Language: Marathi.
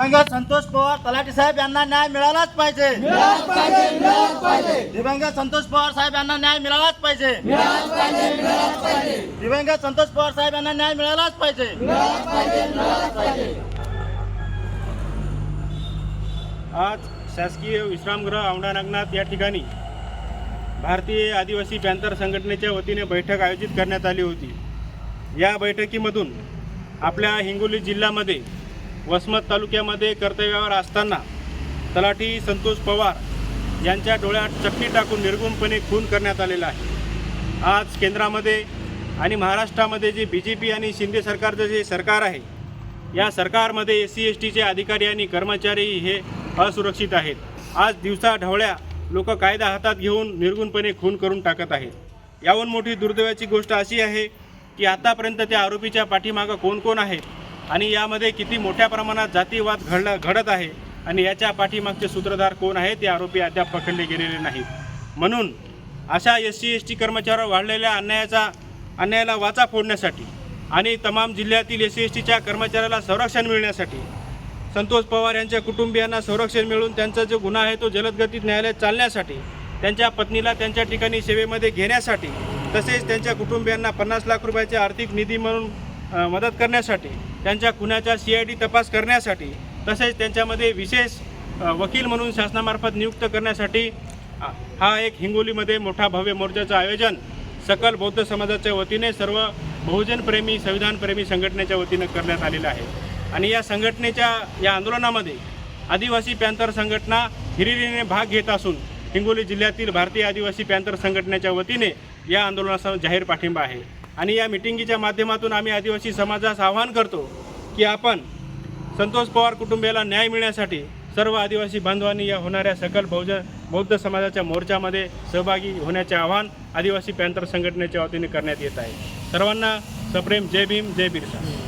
दिवंगत संतोष पवार तलाठी साहेब यांना न्याय मिळालाच पाहिजे. दिवंगत संतोष पवार साहेब यांना न्याय मिळालाच पाहिजे. दिवंगत संतोष पवार साहेब यांना न्याय मिळालाच पाहिजे. आज शासकीय विश्रामगृह औंढा नागनाथ या ठिकाणी भारतीय आदिवासी पॅंथर संघटनेच्या वतीने बैठक आयोजित करण्यात आली होती. या बैठकीमधून आपल्या हिंगोली जिल्ह्यामध्ये वसमत तालुक्यामध्ये कर्तव्यावर असताना तलाठी संतोष पवार यांच्या डोळ्यात चक्की टाकून निर्गुणपणे खून करण्यात आलेला आहे. आज केंद्रामध्ये आणि महाराष्ट्रामध्ये जे बी जे पी आणि शिंदे सरकारचं जे सरकार आहे या सरकारमध्ये एस सी एस टीचे अधिकारी आणि कर्मचारी हे असुरक्षित आहेत. आज दिवसा ढवळ्या लोक कायदा हातात घेऊन निर्गुणपणे खून करून टाकत आहेत. याहून मोठी दुर्दैवाची गोष्ट अशी आहे की आतापर्यंत त्या आरोपीच्या पाठीमागं कोण कोण आहे आणि यामध्ये किती मोठ्या प्रमाणात जातीवाद घडला घडत आहे आणि याच्या पाठीमागचे सूत्रधार कोण आहे ते आरोपी अद्याप पकडले गेलेले नाहीत. म्हणून अशा एस सी एस टी कर्मचाऱ्यावर वाढलेल्या अन्यायाचा अन्यायाला वाचा फोडण्यासाठी आणि तमाम जिल्ह्यातील एस सी एस टीच्या कर्मचाऱ्याला संरक्षण मिळण्यासाठी संतोष पवार यांच्या कुटुंबियांना संरक्षण मिळून त्यांचा जो गुन्हा आहे तो जलदगतीत न्यायालयात चालण्यासाठी त्यांच्या पत्नीला त्यांच्या ठिकाणी सेवेमध्ये घेण्यासाठी तसेच त्यांच्या कुटुंबियांना पन्नास लाख रुपयाचे आर्थिक निधी म्हणून मदत करण्यासाठी त्यांच्या खुनाचा सी आय डी तपास करण्यासाठी तसेच त्यांच्यामध्ये विशेष वकील म्हणून शासनामार्फत नियुक्त करण्यासाठी हा एक हिंगोलीमध्ये मोठा भव्य मोर्चाचं आयोजन सकल बौद्ध समाजाच्या वतीने सर्व बहुजनप्रेमी संविधानप्रेमी संघटनेच्या वतीनं करण्यात आलेलं आहे. आणि या संघटनेच्या या आंदोलनामध्ये आदिवासी पॅंथर संघटना हिरिरीने भाग घेत असून हिंगोली जिल्ह्यातील भारतीय आदिवासी पॅंथर संघटनेच्या वतीने या आंदोलनाचा जाहीर पाठिंबा आहे. आणि या मिटिंगीच्या माध्यमातून आम्ही आदिवासी समाजास आवाहन करतो की आपण संतोष पवार कुटुंबियाला न्याय मिळण्यासाठी सर्व आदिवासी बांधवांनी या होणाऱ्या सकल बहुजन बौद्ध समाजाच्या मोर्चामध्ये सहभागी होण्याचे आवाहन आदिवासी पॅन्थर संघटनेच्या वतीने करण्यात येत आहे. सर्वांना सप्रेम जय भीम जय बिरसा.